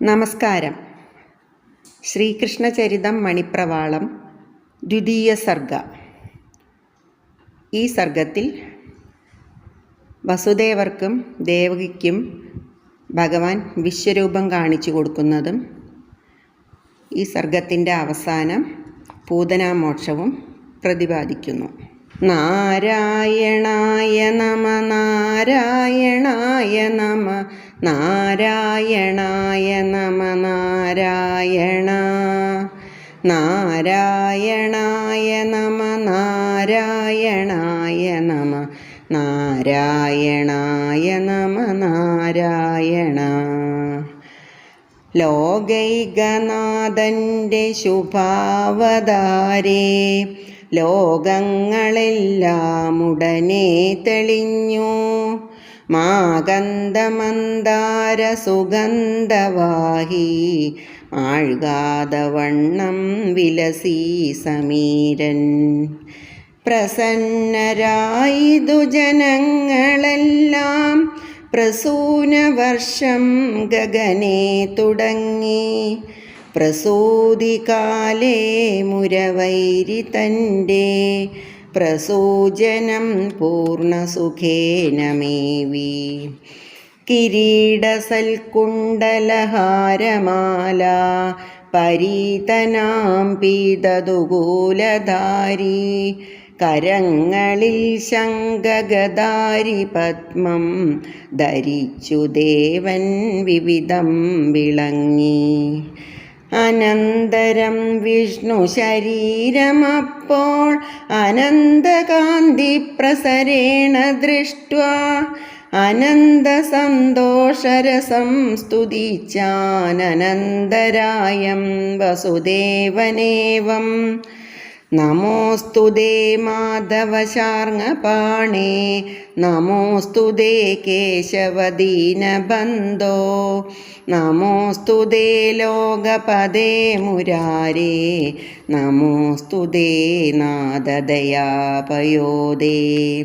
നമസ്കാരം. ശ്രീകൃഷ്ണചരിതം മണിപ്രവാളം ദ്വിതീയ സർഗ. ഈ സർഗത്തിൽ വസുദേവർക്കും ദേവകിക്കും ഭഗവാൻ വിശ്വരൂപം കാണിച്ചു കൊടുക്കുന്നതും ഈ സർഗത്തിന്റെ അവസാനം പൂതനാമോക്ഷവും പ്രതിപാദിക്കുന്നു. നാരായണായ നമ നാരായണായ നമ നാരായണായ നമ നാരായണ. നാരായണായ നമ നാരായണായ നമ നാരായണായ നമ നാരായണ. ലോകൈകനാഥന്റെ ശുഭാവതാരേ ലോകങ്ങളെല്ലാം ഉടനെ തെളിഞ്ഞു. മാകന്ദമന്ദാര സുഗന്ധവാഹി ആഴ്കാതവണ്ണം വിലസി സമീരൻ. പ്രസന്നരായിതു ജനങ്ങളെല്ലാം പ്രസൂനവർഷം ഗഗനെ തുടങ്ങി. പ്രസൂതികാലേ മുരവൈരി തന്റെ പ്രസൂജനം പൂർണസുഖേന മേവി കിരീടസൽക്കുണ്ടലഹാരമാല പരീതനാം പീതതുകൂലധാരി കരങ്ങളിൽ ശങ്കഗദാരി പത്മം ധരിച്ചു ദേവൻ വിവിധം വിളങ്ങി. അനന്തരം വിഷ്ണു ശരീരമപ്പോൾ അനന്തകാന്തി പ്രസരേണ ദൃഷ്ട അനന്തസന്തോഷരസം സ്തുതിച്ചാനന്തരായം വസുദേവനേവം. നമോസ്തു ദേ മാധവശാർങ്ങപാണേ. നമോസ്തു ദേ കേശവദീനബന്ധോ. നമോസ്തു ദേ ലോകപദേ മുരാരേ. നമോസ്തു ദേ നാദദയാപയോദേ.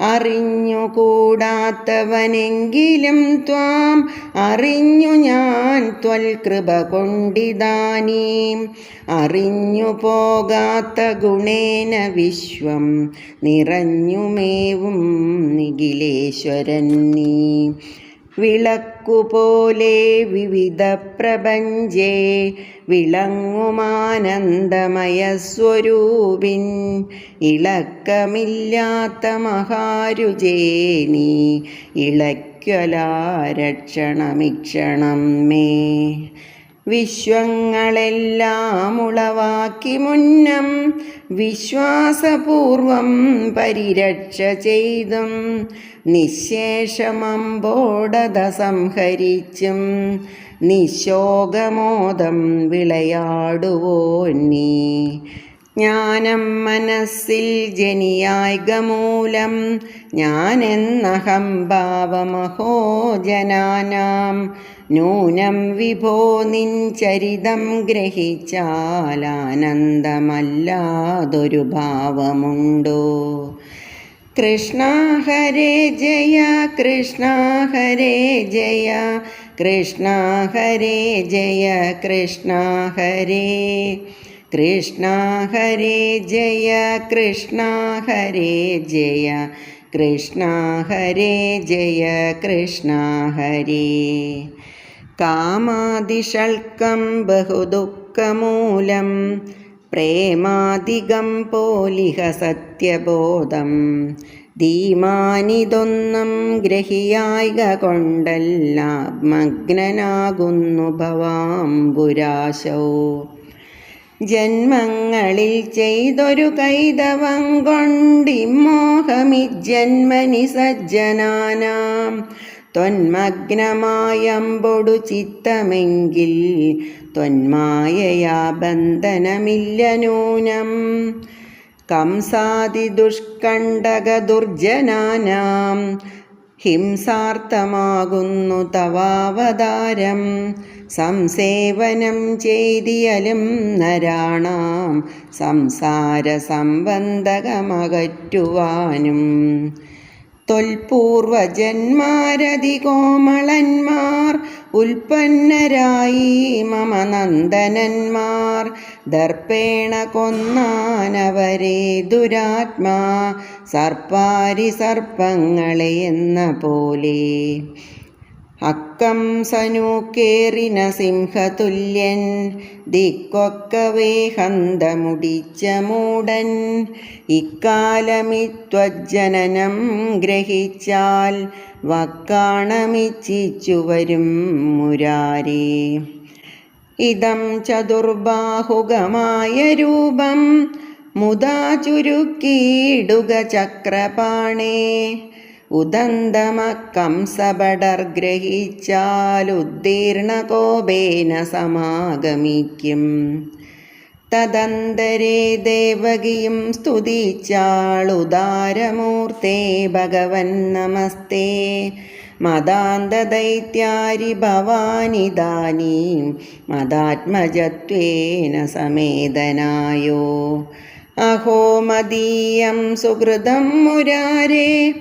അറിഞ്ഞുകൂടാത്തവനെങ്കിലും ത്വാം. അറിഞ്ഞു ഞാൻ ത്വൽകൃപ കൊണ്ടിതാനീം. അറിഞ്ഞു പോകാത്ത ഗുണേന വിശ്വം. നിറഞ്ഞുമേവും നിഖിലേശ്വരൻ നീ. വിളക്കുപോലെ വിവിധ പ്രപഞ്ചേ വിളങ്ങുമാനന്ദമയ സ്വരൂപിൻ. ഇളക്കമില്ലാത്ത മഹാരുചേനി ഇളയ്ക്കലാരക്ഷണമിക്ഷണം മേ വിശ്വങ്ങളെല്ലാം ഉളവാക്കി മുന്നം വിശ്വാസപൂർവം പരിരക്ഷ ചെയ്തും നിശേഷമമ്പോടത സംഹരിച്ചും നിശോകമോദം വിളയാടുവോ നീ ജ്ഞാനം മനസ്സിൽ ജനിയായികമൂലം ഞാനെന്നഹം ഭാവമഹോ ജനാനാം നൂനം വിഭോ നിൻ ചരിതം ഗ്രഹിച്ചാലാനന്ദമല്ലാതൊരു ഭാവമുണ്ടോ? കൃഷ്ണ ഹരേ ജയ കൃഷ്ണ ഹരേ ജയ കൃഷ്ണ ഹരേ ജയ കൃഷ്ണ ഹരേ കൃഷ്ണ ഹരേ ജയ കൃഷ്ണ ഹരേ ജയ കൃഷ്ണ ഹരേ ജയ കൃഷ്ണ ഹരേ. കാമാദിഷൽക്കം ബഹുദുഃഖമൂലം പ്രേമാധികം പോലിഹ സത്യബോധം. ധീമാനിതൊന്നും ഗ്രഹിയായിക കൊണ്ടല്ല മഗ്നനാകുന്നു ഭവാംബുരാശോ. ജന്മങ്ങളിൽ ചെയ്തൊരു കൈതവം കൊണ്ടിമോഹമിജന്മനി സജ്ജനാനാം ത്വന്മഗ്നമായമ്പൊടു ചിത്തമെങ്കിൽ ത്വന്മായയാ ബന്ധനമില്ല നൂനം കംസാദി ദുഷ്കണ്ടക ദുർജനാനാം ഹിംസാർത്ഥമാകുന്നു തവാവതാരം. സംസേവനം ചെയ്തിയലും നരാണാം. സംസാര സംബന്ധകമകറ്റുവാനും തൊൽപൂർവജന്മാരതികോമളന്മാർ ഉൽപ്പന്നരായി മമ നന്ദനന്മാർ. ദർപ്പേണ കൊന്നാനവരെ ദുരാത്മാ സർപ്പാരി സർപ്പങ്ങളെ എന്ന പോലെ അക്കം സനൂക്കേറിന സിംഹതുല്യൻ ദിക്കൊക്കവേ ഹന്തമുടിച്ച മൂടൻ. ഇക്കാലമിത്വജ്ജനനം ഗ്രഹിച്ചാൽ വക്കാണമിച്ചിച്ചു വരും മുരാരേ. ഇതം ചതുർബാഹുകമായ രൂപം മുതാ ചുരുക്കിയിടുക ചക്രപാണേ. ഉദന്തമക്കംസബടർ ഗ്രഹിച്ചാലുദ്ദീർണ കോപേന സമാഗമിക്കും. തദന്തരേ ദേവകിയും സ്തുതിച്ചാളുദാരമൂർത്തേ ഭഗവൻ നമസ്തേ. മദാന്തദൈത്യാരി ഭവാനിദാനീം മദാത്മജത്വേന സമേതനായോ. അഹോ മദീയം സുഹൃതം മുരാരേ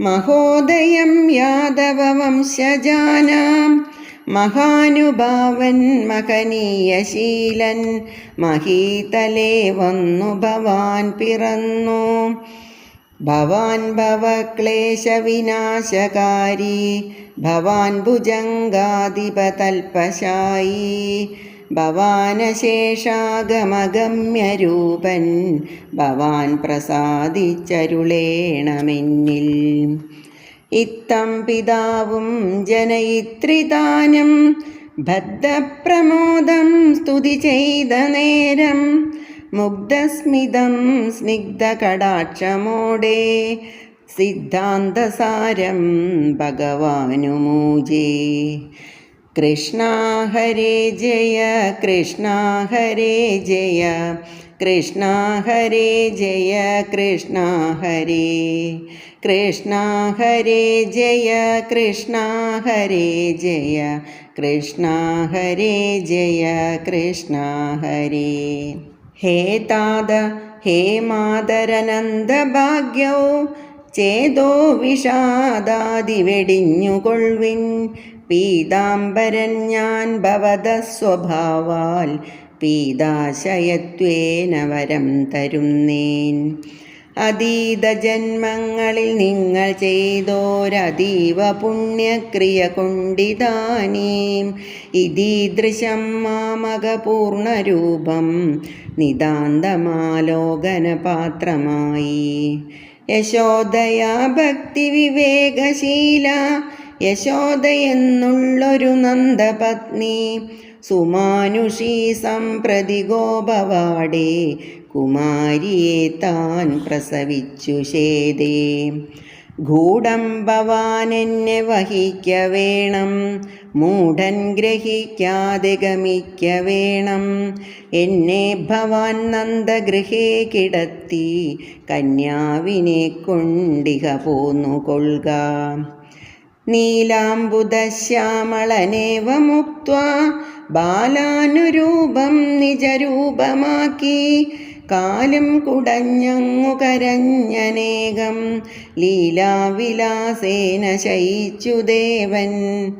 മഹോദയം യാദവവംശജാനാം. മഹാനുഭാവൻ മഹനീയശീലൻ. മഹീതലേ വന്നു ഭവാൻ പിറന്നു. ഭവാൻ ഭവക്ലേശവിനാശകാരി. ഭവാൻ ഭുജംഗാധിപതൽപശായി. ഭവാനശേഷാഗമഗമ്യരൂപൻ ഭവാൻ പ്രസാദിച്ചരുളേണമെന്നിൽ. ഇത്തം പിതാവും ജനയിത്രിതാനും ബദ്ധപ്രമോദം സ്തുതി ചെയ്ത നേരം മുഗ്ധസ്മിതം സ്നിഗ്ധകടാക്ഷമോടെ സിദ്ധാന്തസാരം ഭഗവാനുമൂജേ. കൃഷ്ണ ഹരേ ജയ കൃഷ്ണ ഹരേ ജയ കൃഷ്ണ ഹരേ ജയ കൃഷ്ണ ഹരേ കൃഷ്ണ ഹരേ ജയ കൃഷ്ണ ഹരേ ജയ കൃഷ്ണ ഹരേ ജയ കൃഷ്ണ ഹരേ. ഹേ താത ഹേ മാതരനന്ദഭാഗ്യൗ ചേതോ വിഷാദാതി വെടിഞ്ഞുകൊള്ളിൻ പീതാംബരൻ ഞാൻ ഭവത സ്വഭാവാൽ പീതാശയത്വേന വരം തരുന്നേൻ. അതീത ജന്മങ്ങളിൽ നിങ്ങൾ ചെയ്തോരതീവ പുണ്യക്രിയ കൊണ്ടിതാനീം. ഇതീദൃശം മാമകപൂർണരൂപം നിതാന്തമാലോകനപാത്രമായി. യശോദയാ ഭക്തി വിവേകശീല യശോദയെന്നുള്ളൊരു നന്ദപത്നി സുമാനുഷീ സംപ്രതി ഗോപവാടേ കുമാരിയെ താൻ പ്രസവിച്ചു ശേതേ. ഗൂഢം ഭവാൻ എന്നെ വഹിക്ക വേണം. മൂഢൻ ഗ്രഹിക്കാതെ ഗമിക്ക വേണം. എന്നെ ഭവാൻ നന്ദഗൃഹേ കിടത്തി കന്യാവിനെ കൊണ്ടിക പോന്നു കൊള്ളുക. നീലാംബുദശ്യാമളനേവ മുക്ത ബാലാനുരൂപം നിജരൂപമാക്കി കാലും കുടഞ്ഞങ്ങു കരഞ്ഞനേകം ലീലാവിലാസേന ശയിച്ചു ദേവൻ.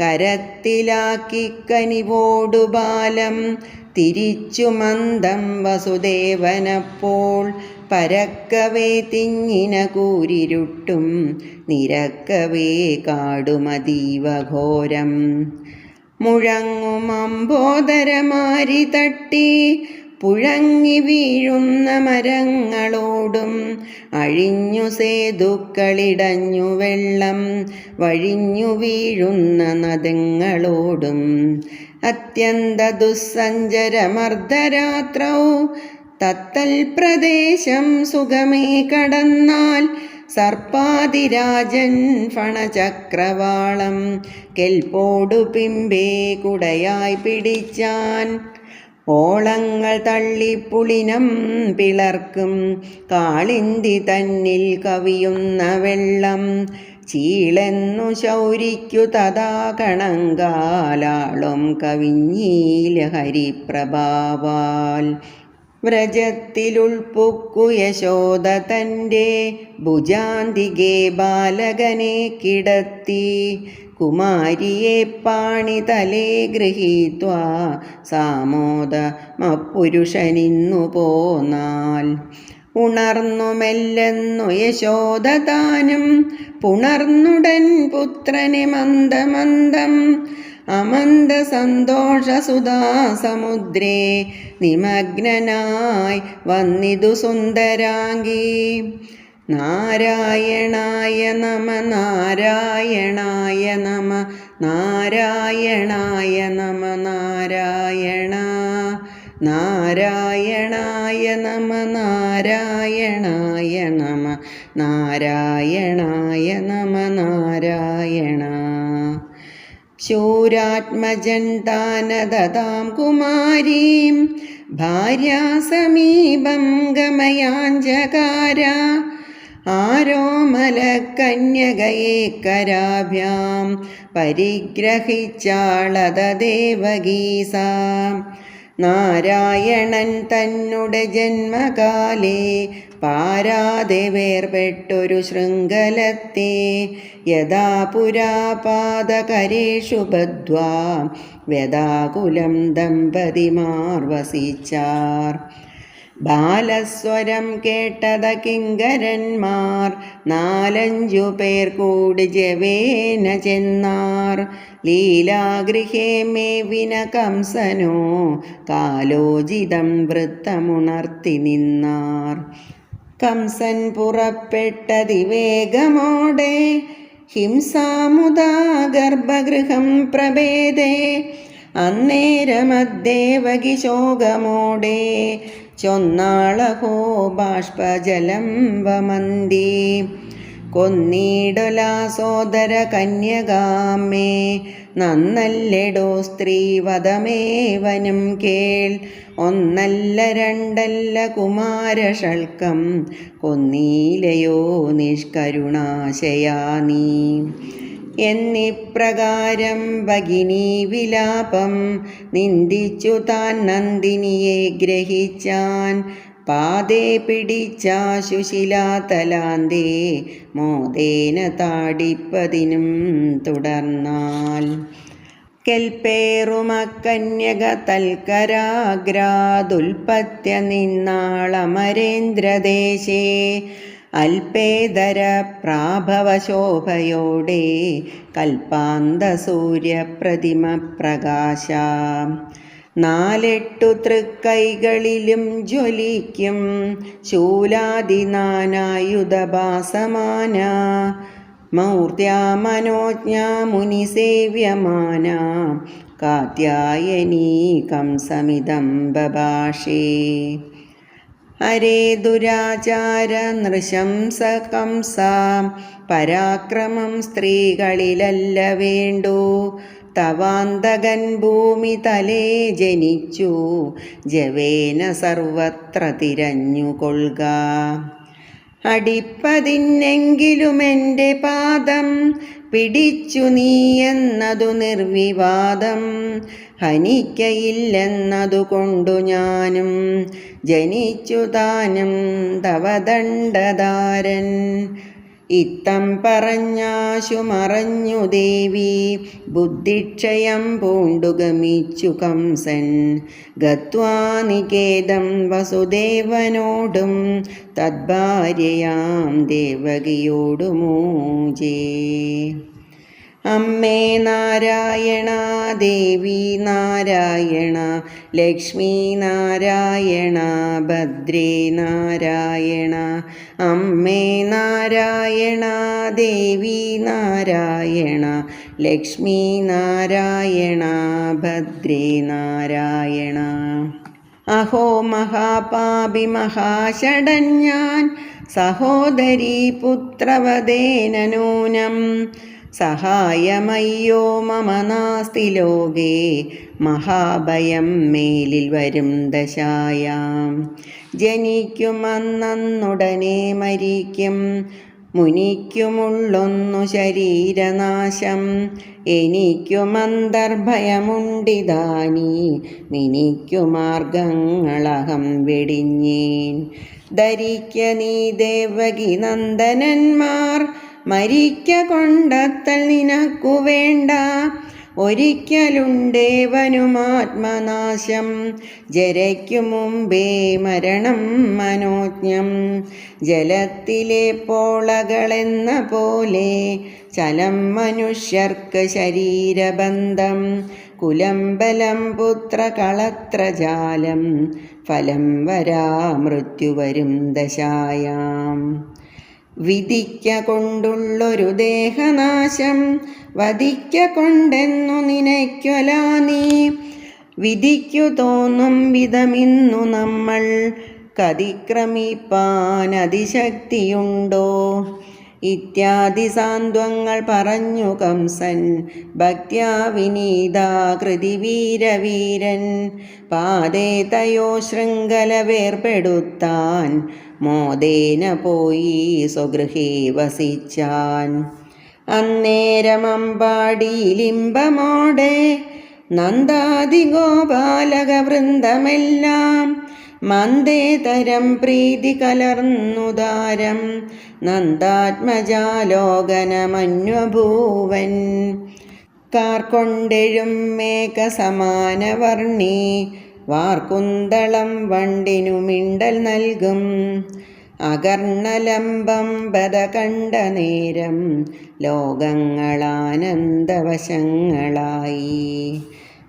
കരത്തിലാക്കി കനിവോടു ബാലം തിരിച്ചു മന്ദം വസുദേവനപ്പോൾ പരക്കവേ തിങ്ങിന കൂരിരുട്ടും നിരക്കവേ കാടുമതീവ ഘോരം. മുഴങ്ങുമമ്പോദരമാരി തട്ടി പുഴങ്ങി വീഴുന്ന മരങ്ങളോടും അഴിഞ്ഞു സേതുക്കളിടഞ്ഞു വെള്ളം വഴിഞ്ഞു വീഴുന്ന നദങ്ങളോടും അത്യന്ത ദുസ്സഞ്ചരമർദ്ധരാത്രൗ തത്തൽ പ്രദേശം സുഖമേ കടന്നാൽ സർപ്പാതിരാജൻ ഫണചക്രവാളം കെൽപ്പോടു പിമ്പേ കുടയായി പിടിച്ചാൻ ഓളങ്ങൾ തള്ളിപ്പുളിനം പിളർക്കും കാളിന്തി തന്നിൽ കവിയുന്ന വെള്ളം. ചീളെന്നു ശൗരിക്കു തഥാ കണങ്കാലാളും കവിഞ്ഞീല ഹരിപ്രഭാവാൽ. വ്രജത്തിലുൾപ്പുക്കു യശോദ തന്റെ ഭുജാന്തികെ ബാലകനെ കിടത്തി. കുമാരിയെ പാണി പാണിതലേ സാമോദ സാമോദമപ്പുരുഷനിന്നു പോന്നാൽ. ഉണർന്നുമെല്ലെന്നു യശോദ താനും പുണർന്നുടൻ പുത്രനെ മന്ദമന്ദം. അമന്ത സന്തോഷസുധാ സമുദ്രേ നിമഗ്നനായി വന്നിതു സുന്ദരാംഗി. നാരായണായ നമ നാരായണായ നമ നാരായണായ നമ നാരായണ. നാരായണായ നമ നാരായണായ നമ നാരായണായ നമ നാരായണ. ശൂരാത്മജൻ താനദതാം കുമാരീം ഭാര്യാസമീപം ഗമയാഞ്ചകാര ആരോമലകന്യകയെ കരാഭ്യാം പരിഗ്രഹിച്ചാളത ദേവഗീസ നാരായണൻ തന്നുടെ ജന്മകാലേ പാരാതെ വേർപെട്ടൊരു ശൃംഖലത്തെ യഥാ പുരാപാദകരേഷു ബദ്ധ്വാ. വ്യതാകുലം ദമ്പതിമാർ വസിച്ചാർ. ബാലസ്വരം കേട്ടത കിങ്കരന്മാർ നാലഞ്ചു പേർ കൂടി ജവേന ചെന്നാർ. ലീലാഗൃഹേ മേവിന കംസനോ കാലോചിതം വൃത്തമുണർത്തി നിന്നാർ. കംസൻ പുറപ്പെട്ടതിവേഗമോടെ ഹിംസാമുദാ ഗർഭഗൃഹം പ്രഭേദേ അന്നേരമദ്ദേവകി ശോകമോടെ ചൊന്നാളഹോ ബാഷ്പജലം വമന്തി. കൊന്നീടലാ സോദര കന്യകാമേ നന്നല്ലെടോ സ്ത്രീവധമേവനും കേൾ. ഒന്നല്ല രണ്ടല്ല കുമാരഷൾക്കം കൊന്നീലയോ നിഷ്കരുണാശയാ നീ. എന്നിപ്രകാരം ഭഗിനി വിലാപം നിന്ദിച്ചു താൻ നന്ദിനിയെ ഗ്രഹിച്ചാൻ പാതേ പിടിച്ചാശുശിലാതലാന്തേ മോദേന താടിപ്പതിനും തുടർന്നാൽ. കെൽപ്പേറുമക്കന്യക തൽക്കരാഗ്രാദുൽപത്യ നിന്നാളമരേന്ദ്രദേശേ അൽപേതര പ്രാഭവശോഭയോടെ കൽപ്പാന്ത സൂര്യപ്രതിമ പ്രകാശ. നാലെട്ടു തൃക്കൈകളിലും ജ്വലിക്കും. ശൂലാദിനാനായുധഭാസമാന മൗർത്യാമനോജ്ഞ മുനിസേവ്യമാന കാത്യായനീ കംസമിതം ബഭാഷേ ഹരേ ദുരാചാര നൃശംസ കംസ. പരാക്രമം സ്ത്രീകളിലല്ല വേണ്ടു. തവാന്തകൻ ഭൂമി തലേ ജനിച്ചു. ജവേന സർവത്ര തിരഞ്ഞുകൊള്ളുക അടിപ്പതിന്നെങ്കിലും എന്റെ പാദം പിടിച്ചു നീയെന്നതു നിർവിവാദം. ഹനിക്കയില്ലെന്നതു കൊണ്ടു ഞാനും ജനിച്ചു താനും തവദണ്ഡധാരൻ. ഇത്തം പറഞ്ഞാശു മറഞ്ഞു ദേവി. ബുദ്ധിക്ഷയം പൂണ്ടു ഗമിച്ചു കംസൻ. ഗത്വാ നികേതം വസുദേവനോടും തദ്ഭാര്യയാം ദേവകിയോടുമൂജേ. അമ്മേ നാരായണ ദേവി നാരായണ ലക്ഷ്മി നാരായണ ഭദ്രേ നാരായണ. അമ്മേ നാരായണ ദേവി നാരായണ ലക്ഷ്മി നാരായണ ഭദ്രേ നാരായണ. അഹോ മഹാപാപി മഹാഷടൻ ഞാൻ സഹോദരീ പുത്രവദേന നൂനം സഹായമയ്യോ മമ നാസ്തി ലോകേ മഹാഭയം മേലിൽ വരും ദശായാം. ജനിക്കുമെന്നുടനെ മരിക്കും മുനിക്കുമുള്ളൊന്നു ശരീരനാശം. എനിക്കുമന്തർഭയമുണ്ടിതാനീ മിനിക്കു മാർഗങ്ങളഹം വെടിഞ്ഞേൻ. ധരിക്ക നീ ദേവകി നന്ദനന്മാർ മരിക്ക കൊണ്ടത്തൽ നിനക്കു വേണ്ട ഒരിക്കലുണ്ടേവനുമാത്മനാശം ജരയ്ക്കു മുമ്പേ മരണം മനോജ്ഞം. ജലത്തിലെ പോളകളെന്ന പോലെ ചലം മനുഷ്യർക്ക് ശരീരബന്ധം. കുലംബലം പുത്രകളത്രജാലം ഫലം വരാ മൃത്യുവരും ദശായാം. വിധിക്ക കൊണ്ടുള്ളൊരു ദേഹനാശം വധിക്ക കൊണ്ടെന്നു നിനയ്ക്കൊല നീ. വിധിക്കു തോന്നും വിധമിന്നു നമ്മൾ കതിക്രമിപ്പാൻ അതിശക്തിയുണ്ടോ ഇത്യാദി സാന്ത്വങ്ങൾ പറഞ്ഞു കംസൻ വിനീതാകൃതി വീരവീരൻ പാതേ തയോ ശൃംഖല വേർപെടുത്താൻ മോദേന പോയി സ്വഗൃഹേ വസിച്ചാൻ. അന്നേരമമ്പാടിയിലിമ്പമോടെ നന്ദാതി ഗോപാലക വൃന്ദമെല്ലാം മന്ദേതരം പ്രീതി കലർന്നുദാരം നന്ദാത്മജാലോകനമന്വഭൂവൻ. കാർക്കൊണ്ടെഴും മേഘസമാനവർണി വാർക്കുന്തളം വണ്ടിനു മിണ്ടൽ നൽകും. അകർണലംബം ബത കണ്ട നേരം. ലോകങ്ങളാനന്ദവശങ്ങളായി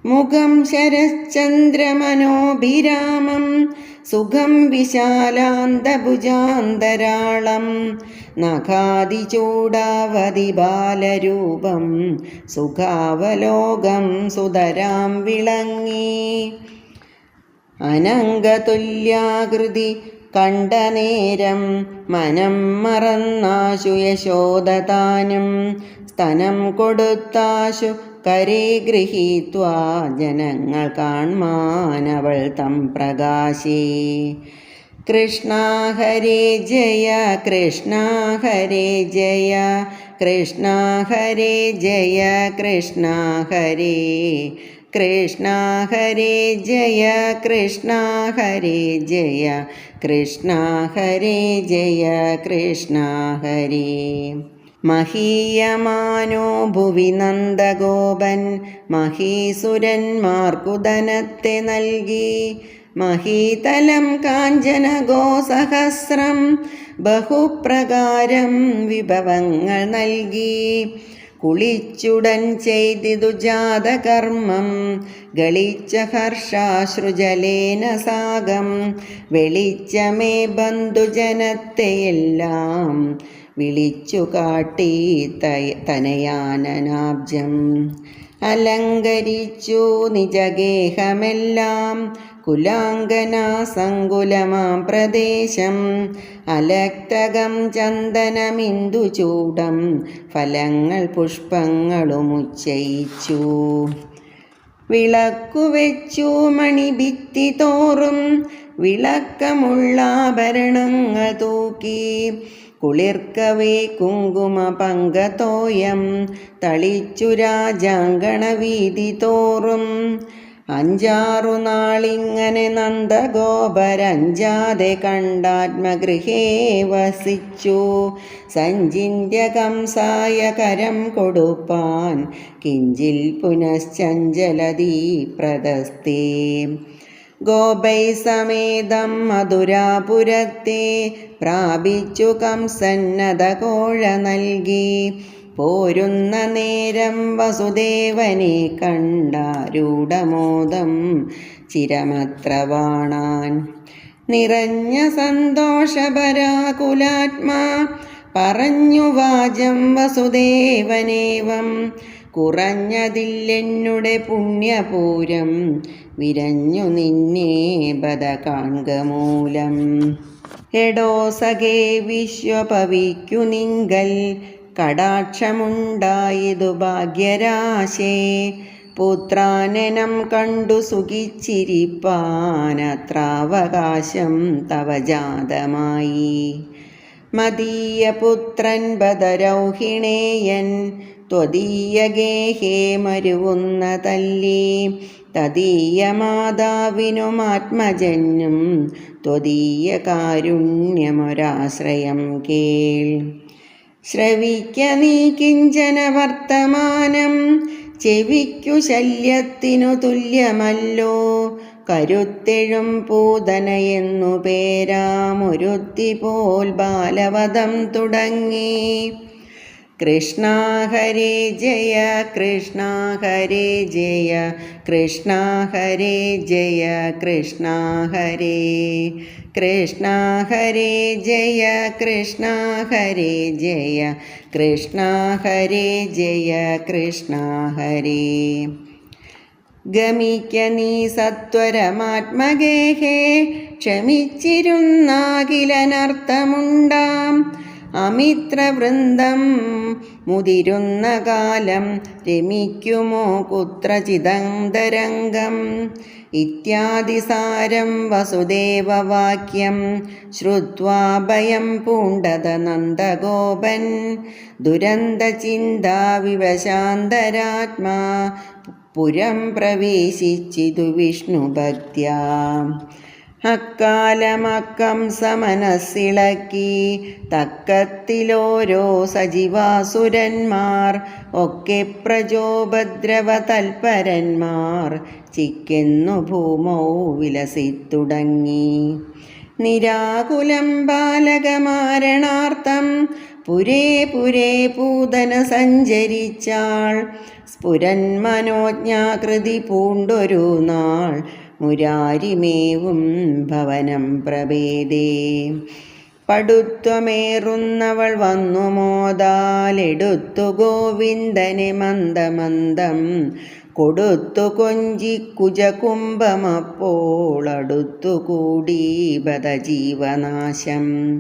മുഖം ശരശ്ചന്ദ്രമനോഭിരാമം സുഖം വിശാലാന്തഭുജാന്തരാളം നഖാതിചൂടാവതി ബാലരൂപം സുഖാവലോകം സുതരാം വിളങ്ങി. അനംഗതുല്യാകൃതി കണ്ട നേരം മനം മറന്നാശു യശോദതാനും സ്തനം കൊടുത്താശു കരേ ഗൃഹീത്വാ ജനങ്ങൾ കാൺമാനവൾ തം പ്രകാശേ. കൃഷ്ണ ഹരേ ജയ കൃഷ്ണ ഹരേ ജയ കൃഷ്ണ ഹരേ ജയ കൃഷ്ണ ഹരേ കൃഷ്ണ ഹരേ ജയ കൃഷ്ണ ഹരേ ജയ കൃഷ്ണ ഹരേ ജയ കൃഷ്ണ ഹരേ. മഹീയമാനോ ഭുവി നന്ദഗോപൻ മഹീസുരന്മാർക്കു ധനത്തെ നൽകി. മഹീതലം കാഞ്ചന ഗോസഹസ്രം ബഹുപ്രകാരം വിഭവങ്ങൾ നൽകി. കുളിച്ചുടൻ ചെയ്തിതു ജാതകർമ്മം ഗളിച്ച ഹർഷാശ്രുജലേന സാഗം വെളിച്ചമേ ബന്ധുജനത്തെയെല്ലാം വിളിച്ചു കാട്ടി തനയാനനാബ്ജം. അലങ്കരിച്ചു നിജഗേഹമെല്ലാം സങ്കുലമാം പ്രദേശം. അലക്തകം ചന്ദനമിന്ദുചൂടം ഫലങ്ങൾ വിളക്കു വെച്ചു മണിഭിത്തി തോറും. വിളക്കമുള്ളാഭരണങ്ങൾ തൂക്കി. കുളിർക്കവേ കുങ്കുമ പങ്കതോയം തളിച്ചു രാജാങ്കണ വീതി തോറും. അഞ്ചാറു നാളിങ്ങനെ നന്ദഗോപരഞ്ചാതെ കണ്ടാത്മഗൃഹേ വസിച്ചു. സഞ്ചിന്യ കംസായ കരം കൊടുപ്പാൻ കിഞ്ചിൽ പുനശ്ചഞ്ചലതീ പ്രദസ്തേ ഗോപൈ സമേതം മധുരാപുരത്തെ പ്രാപിച്ചു കംസന്നത കോഴ നൽകി. പോരുന്ന നേരം വസുദേവനെ കണ്ടാരൂഢമോദം ചിരമത്ര വാണാൻ. നിറഞ്ഞ സന്തോഷപരാകുലാത്മാ പറഞ്ഞു വാചം വസുദേവനേവം. കുറഞ്ഞതില്ലെന്നുടെ പുണ്യപൂരം വിരഞ്ഞു നിന്നെ ബത കാൺക മൂലം എടോ സഖേ വിശ്വപവിക്കു നിങ്കൽ കടാക്ഷമുണ്ടായതു ഭാഗ്യരാശേ. പുത്രാനനം കണ്ടു സുഖിച്ചിരിപ്പാനത്രാവകാശം തവ ജാതമായി. മദീയപുത്രൻ ബദരൗഹിണേയൻ ത്വദീയ ഗേഹേ മരുവുന്ന തല്ലി. തദീയ മാതാവിനും ആത്മജന്യം ത്വദീയ കാരുണ്യമൊരാശ്രയം കേൾ. ശ്രവിക്ക നീ കിഞ്ചന വർത്തമാനം ചെവിക്കു ശല്യത്തിനു തുല്യമല്ലോ. കരുത്തെഴും പൂതനയെന്നു പേരാമൊരുത്തി പോൽ ബാലവധം തുടങ്ങി. കൃഷ്ണ ഹരേ ജയ കൃഷ്ണ ഹരേ ജയ കൃഷ്ണ ഹരേ ജയ കൃഷ്ണ ഹരേ കൃഷ്ണ ഹരേ ജയ കൃഷ്ണ ഹരേ ജയ കൃഷ്ണ ഹരേ ജയ കൃഷ്ണ ഹരേ. ഗമിക്ക നീ സത്വരമാത്മഗേഹേ ക്ഷമിച്ചിരുന്നാകിലനർത്ഥമുണ്ടാം. അമിത്രവൃന്ദം മുതിരുന്ന കാലം രമിക്കുമോ കുത്രചിദന്തരംഗം ഇത്യാദിസാരം വസുദേവവാക്യം ശ്രുവാ ഭയം പൂണ്ടത നന്ദഗോപൻ. ദുരന്തചിന്താവിവശാന്തരാത്മാ പുരം പ്രവേശിച്ചിതു വിഷ്ണുഭക്ത്യാ. അക്കാലമക്കം സമനസ്സിളക്കി തക്കത്തിലോരോ സജീവാസുരന്മാർ ഒക്കെ പ്രജോപദ്രവ തൽപരന്മാർ ചിക്കുന്നു ഭൂമോ വിലസിത്തുടങ്ങി. നിരാകുലം ബാലകമാരണാർത്ഥം പുരേ പുരേ പൂതന സഞ്ചരിച്ചാൾ. സ്ഫുരൻ മനോജ്ഞാകൃതി പൂണ്ടൊരു നാൾ മുരാരിമേവും ഭവനം പ്രഭേദേ. പടുത്വമേറുന്നവൾ വന്നു മോദാലെടുത്തു ഗോവിന്ദനെ മന്ദമന്ദം. കൊടുത്തു കൊഞ്ചി കുജകുംഭമപ്പോൾ അടുത്തുകൂടി ബദജീവനാശം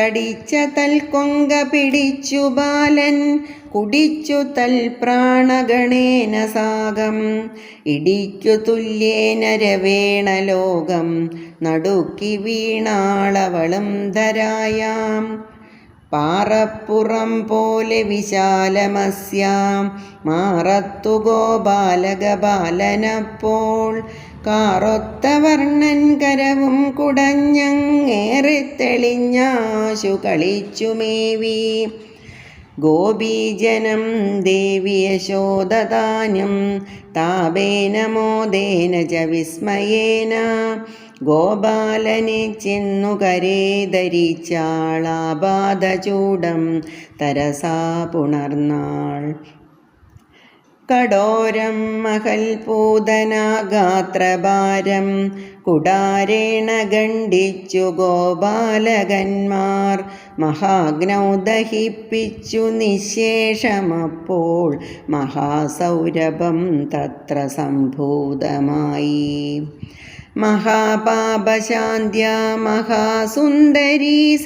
തടിച്ച തൽക്കൊങ്ക പിടിച്ചു ബാലൻ കുടിച്ചു തൽ പ്രാണഗണേന സാഗം. ഇടിക്കു തുല്യേന രവേണ ലോകം നടുക്കി വീണാളവളും ധരായാം. പാറപ്പുറം പോലെ വിശാലമസ്യാം മാറത്തു ഗോപാലകബാലനപ്പോൾ കാറൊത്ത വർണൻ കരവും കുടഞ്ഞങ്ങേറെ തെളിഞ്ഞാശു കളിച്ചുമേവി. ഗോപീജനം ദേവി താപേനമോദേന താപേന മോദേന ച വിസ്മയേന ഗോപാലനെ ചെന്നു കരേ ധരിച്ചാളാബാധചൂടം തരസാ പുണർന്നാൾ. കടോരം മഹൽപൂതനാഗാത്രഭാരം കുടാരേണ ഖണ്ഡിച്ചു ഗോപാലകന്മാർ. മഹാഗ്നൗ ദഹിപ്പിച്ചു നിശേഷമപ്പോൾ മഹാസൗരഭം തത്ര സംഭൂതമായി. മഹാപാപശാന്ത്യ മഹാസുന്ദരീ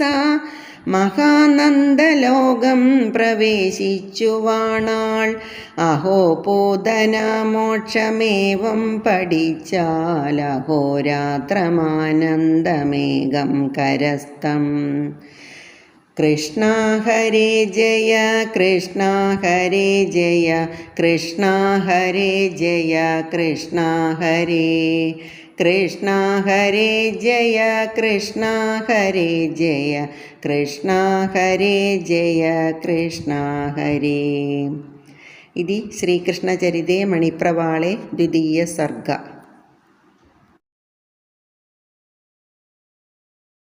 മഹാനന്ദലോകം പ്രവേശിച്ചു വാണാൾ. അഹോ പൂതന മോക്ഷമേവം പഠിച്ചാൽ അഹോരാത്രമാനന്ദമേകം കരസ്ഥം. കൃഷ്ണ ഹരേ ജയ കൃഷ്ണ ഹരേ ജയ കൃഷ്ണ ഹരേ ജയ കൃഷ്ണ ഹരേ. കൃഷ്ണ ഹരേ ജയ കൃഷ്ണ ഹരേ ജയ കൃഷ്ണ ഹരേ ജയ കൃഷ്ണ ഹരേ. ഇതി ശ്രീകൃഷ്ണചരിതേ മണിപ്രവാളെ ദ്വിതീയ സർഗ.